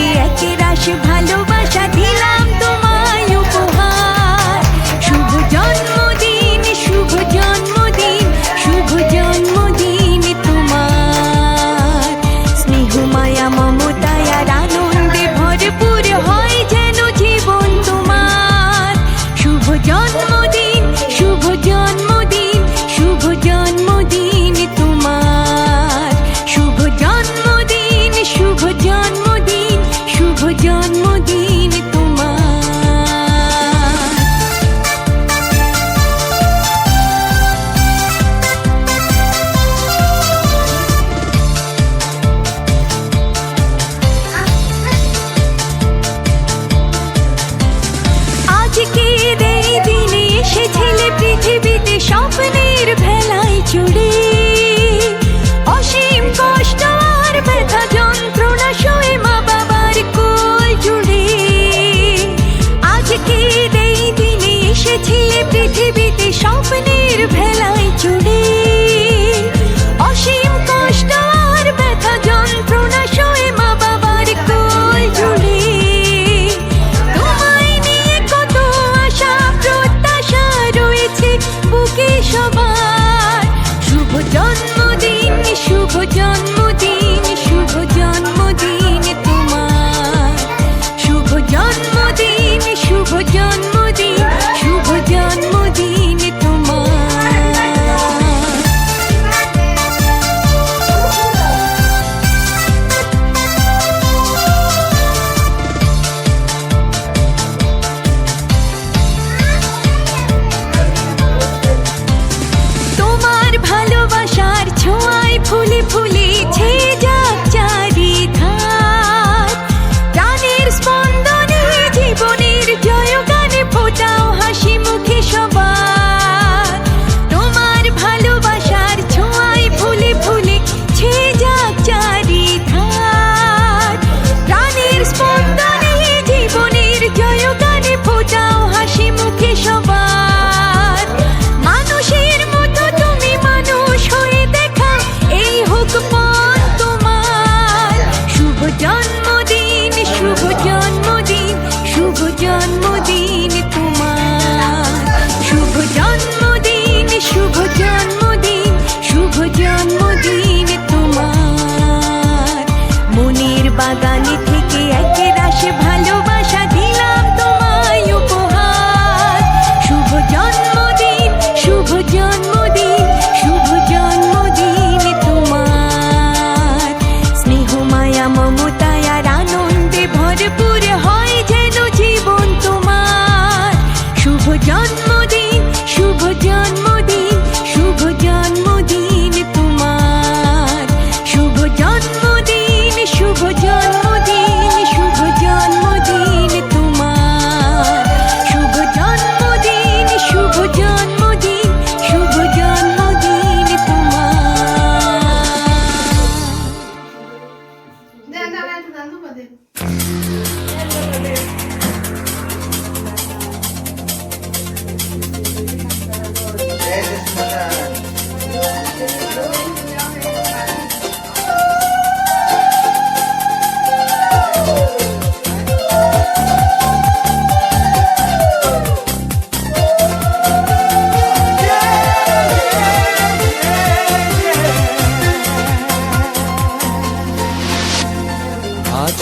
একই একই রাশি ভালো forgotten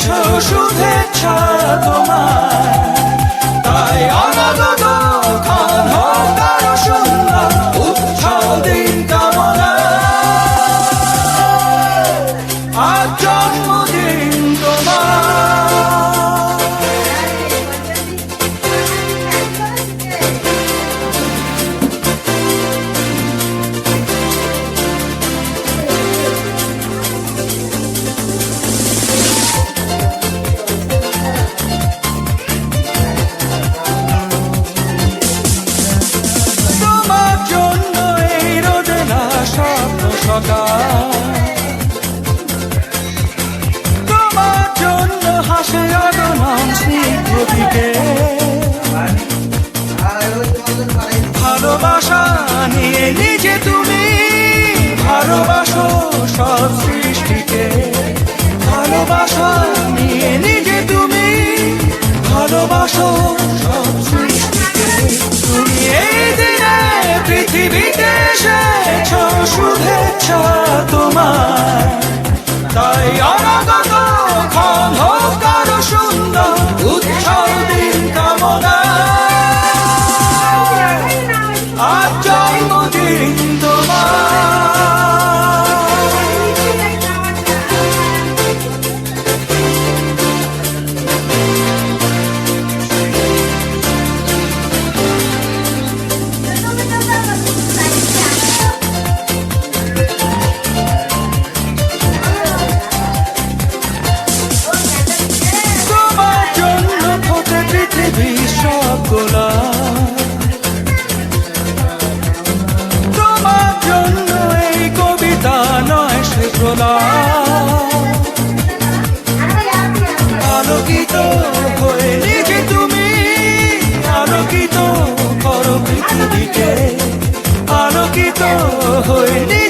এনেছো শুভেচ্ছা তোমার। তাই অনাগত খান হোক আরও সুন্দর উৎসব দিন কামনা। আজ হাসে অগণন স্নিগ্ধ দিকে। ভালোবাসা নিয়ে নিজে তুমি ভালোবাসো সব সৃষ্টিকে। ভালোবাসা নিয়ে নিজে পৃথিবীকে আলোকিত হয়ে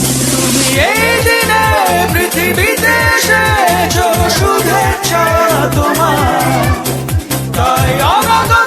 এই দিনে পৃথিবীতে এসেছ শুভেচ্ছা তোমার। তাই অনাগত